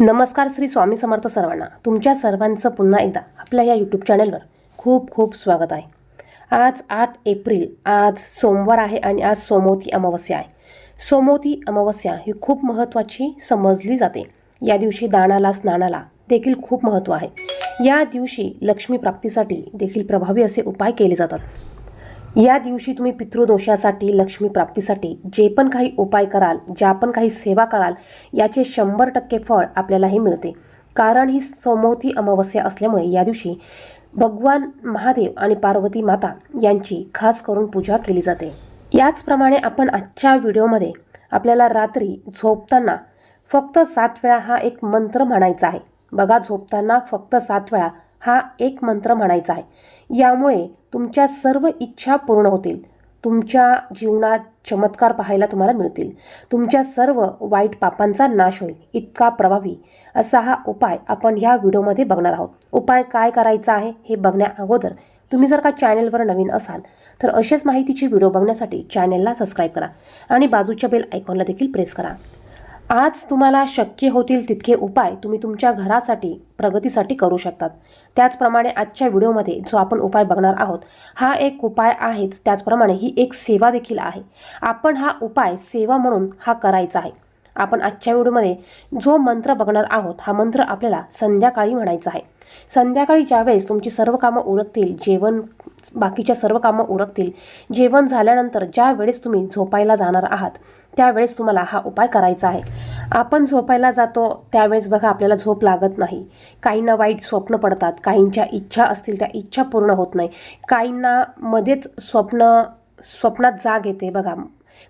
नमस्कार श्री स्वामी समर्थ सर्वांना. तुमच्या सर्वांचं पुन्हा एकदा आपल्या या यूट्यूब चॅनलवर खूप खूप स्वागत आहे. आज आठ एप्रिल आज सोमवार आहे आणि आज सोमवती अमावस्या आहे. सोमवती अमावस्या ही खूप महत्त्वाची समजली जाते. या दिवशी दानाला स्नानाला देखील खूप महत्त्व आहे. या दिवशी लक्ष्मी प्राप्तीसाठी देखील प्रभावी असे उपाय केले जातात. या दिवशी तुम्ही पितृदोषासाठी लक्ष्मी प्राप्तीसाठी जे पण काही उपाय कराल ज्या पण काही सेवा कराल याचे शंभर टक्के फळ आपल्यालाही मिळते. कारण ही सोमवती अमावस्या असल्यामुळे या दिवशी भगवान महादेव आणि पार्वती माता यांची खास करून पूजा केली जाते. याचप्रमाणे आपण आजच्या व्हिडिओमध्ये आपल्याला रात्री झोपताना फक्त सात वेळा हा एक मंत्र म्हणायचा आहे. बघा झोपताना फक्त सात वेळा. हा एक मंत्र म्हणायचा आहे. यामुळे तुमच्या सर्व इच्छा पूर्ण होतील. तुमच्या जीवनात चमत्कार पाहायला तुम्हाला मिळतील. तुमच्या सर्व वाईट पापांचा नाश होईल. इतका प्रभावी असा हा उपाय आपण ह्या व्हिडिओमध्ये बघणार आहोत. उपाय काय करायचा आहे हे बघण्या अगोदर तुम्ही जर का चॅनेलवर नवीन असाल तर अशाच माहितीची व्हिडिओ बघण्यासाठी चॅनेलला सबस्क्राईब करा आणि बाजूच्या बेल आयकॉनला देखील प्रेस करा. आज तुम्हाला शक्य होतील तितके उपाय तुम्ही तुमच्या घरासाठी प्रगतीसाठी करू शकतात. त्याचप्रमाणे आजच्या व्हिडिओमध्ये जो आपण उपाय बघणार आहोत हा एक उपाय आहेच. त्याचप्रमाणे ही एक सेवा देखील आहे. आपण हा उपाय सेवा म्हणून हा करायचा आहे. आपण आजच्या व्हिडिओमध्ये जो मंत्र बघणार आहोत हा मंत्र आपल्याला संध्याकाळी म्हणायचा आहे. संध्याकाळी ज्यावेळेस तुमची सर्व कामं उरकतील जेवण बाकीच्या सर्व कामं उरकतील. जेवण झाल्यानंतर ज्या वेळेस तुम्ही झोपायला जाणार आहात त्यावेळेस तुम्हाला हा उपाय करायचा आहे. आपण झोपायला जातो त्यावेळेस बघा आपल्याला झोप लागत नाही. काहींना वाईट स्वप्न पडतात काहींच्या इच्छा असतील त्या इच्छा पूर्ण होत नाही. काहींना मध्येच स्वप्न स्वप्नात जाग येते बघा.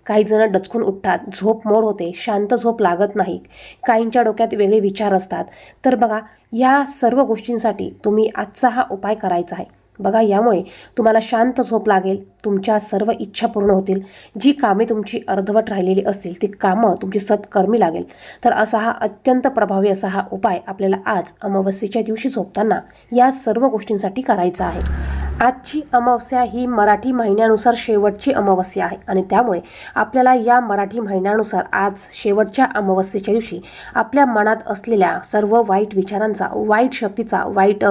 काही जण डचकून उठतात झोप मोड होते शांत झोप लागत नाही. काहींच्या डोक्यात वेगळे विचार असतात. तर बघा या सर्व गोष्टींसाठी तुम्ही आजचा हा उपाय करायचा आहे. बघा यामुळे तुम्हाला शांत झोप लागेल तुमच्या सर्व इच्छा पूर्ण होतील. जी कामे तुमची अर्धवट राहिलेली असतील ती कामं तुमची सत्कर्मी लागेल. तर असा हा अत्यंत प्रभावी असा हा उपाय आपल्याला आज अमावस्येच्या दिवशी झोपताना या सर्व गोष्टींसाठी करायचा आहे. आजची अमावस्या ही मराठी महिन्यानुसार शेवटची अमावस्या आहे आणि त्यामुळे आपल्याला या मराठी महिन्यानुसार आज शेवटच्या अमावस्येच्या दिवशी आपल्या मनात असलेल्या सर्व वाईट विचारांचा वाईट शक्तीचा वाईट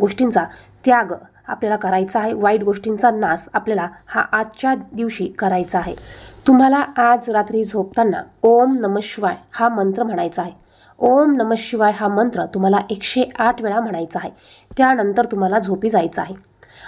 गोष्टींचा त्याग आपल्याला करायचा आहे. वाईट गोष्टींचा नाश आपल्याला हा आजच्या दिवशी करायचा आहे. तुम्हाला आज रात्री झोपताना ओम नम शिवाय हा मंत्र म्हणायचा आहे. ओम नम शिवाय हा मंत्र तुम्हाला एकशे आठ वेळा म्हणायचा आहे. त्यानंतर तुम्हाला झोपी जायचं आहे.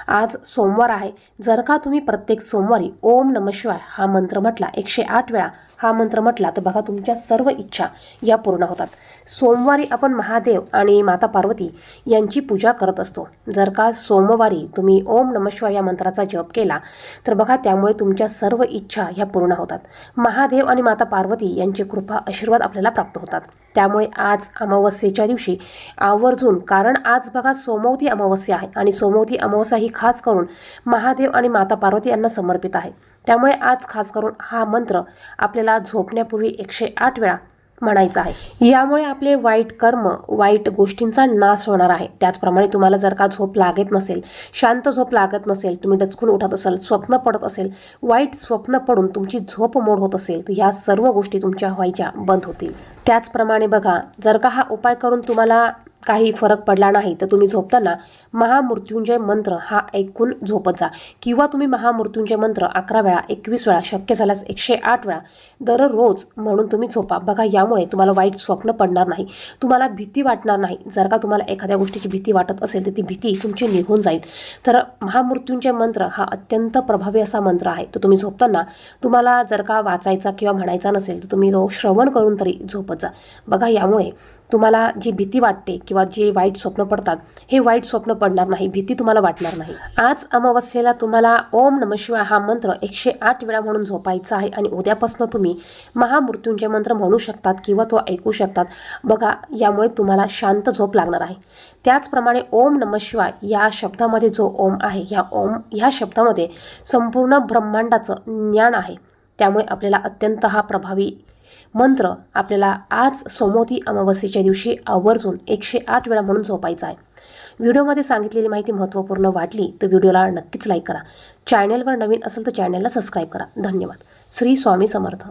आज सोमवार आहे. जर का तुम्ही प्रत्येक सोमवारी ओम नम शिवाय हा मंत्र म्हटला एकशे आठ वेळा हा मंत्र म्हटला तर बघा तुमच्या सर्व इच्छा या पूर्ण होतात. सोमवारी आपण महादेव आणि माता पार्वती यांची पूजा करत असतो. जर का सोमवारी तुम्ही ओम नम शिवाय या मंत्राचा जप केला तर बघा त्यामुळे तुमच्या सर्व इच्छा ह्या पूर्ण होतात. महादेव आणि माता पार्वती यांची कृपा आशीर्वाद आपल्याला प्राप्त होतात. त्यामुळे आज अमावस्येच्या दिवशी आवर्जून कारण आज बघा सोमवती अमावस्या आहे आणि सोमवती अमावस्या ही खास करून महादेव आणि माता पार्वती यांना समर्पित आहे. त्यामुळे आज खास करून हा मंत्र आपल्याला झोपण्यापूर्वी एकशे आठ वेळा म्हणायचा आहे. यामुळे आपले वाईट कर्म वाईट गोष्टींचा नाश होणार आहे. त्याचप्रमाणे तुम्हाला जर का झोप लागत नसेल शांत झोप लागत नसेल तुम्ही डचकून उठत असाल स्वप्न पडत असेल वाईट स्वप्न पडून तुमची झोप मोड होत असेल तर ह्या सर्व गोष्टी तुमच्या व्हायच्या बंद होतील. त्याचप्रमाणे बघा जर का हा उपाय करून तुम्हाला काही फरक पडला नाही तर तुम्ही झोपताना महामृत्युंजय मंत्र हा ऐकून झोपत जा. किंवा तुम्ही महामृत्युंजय मंत्र अकरा वेळा एकवीस वेळा शक्य झाल्यास एकशे आठ वेळा दररोज म्हणून तुम्ही झोपा. बघा यामुळे तुम्हाला वाईट स्वप्न पडणार नाही. तुम्हाला भीती वाटणार नाही. जर का तुम्हाला एखाद्या गोष्टीची भीती वाटत असेल तर ती भीती तुमची निघून जाईल. तर महामृत्युंजय मंत्र हा अत्यंत प्रभावी असा मंत्र आहे. तो तुम्ही झोपताना तुम्हाला जर का वाचायचा किंवा म्हणायचा नसेल तर तुम्ही तो श्रवण करून तरी झोपत जा बघा यामुळे तुम्हाला जी भीती वाटते किंवा जे वाईट स्वप्न पडतात हे वाईट स्वप्न पडणार नाही भीती तुम्हाला वाटणार नाही. आज अमावस्येला तुम्हाला ओम नम शिवाय हा मंत्र एकशे आठ वेळा म्हणून झोपायचा आहे आणि उद्यापासून तुम्ही महामृत्यूंचे मंत्र म्हणू शकतात किंवा तो ऐकू शकतात. बघा यामुळे तुम्हाला शांत झोप लागणार आहे. त्याचप्रमाणे ओम नम शिवाय या शब्दामध्ये जो ओम आहे ह्या ओम ह्या शब्दामध्ये संपूर्ण ब्रह्मांडाचं ज्ञान आहे. त्यामुळे आपल्याला अत्यंत हा प्रभावी मंत्र आपल्याला आज सोमवती अमावस्येच्या दिवशी आवर्जून एकशे आठ वेळा म्हणून झोपायचा आहे. व्हिडिओमध्ये सांगितलेली माहिती महत्त्वपूर्ण वाटली तर व्हिडिओला नक्कीच लाईक करा. चॅनेलवर नवीन असेल तर चॅनेलला सबस्क्राईब करा. धन्यवाद. श्री स्वामी समर्थ.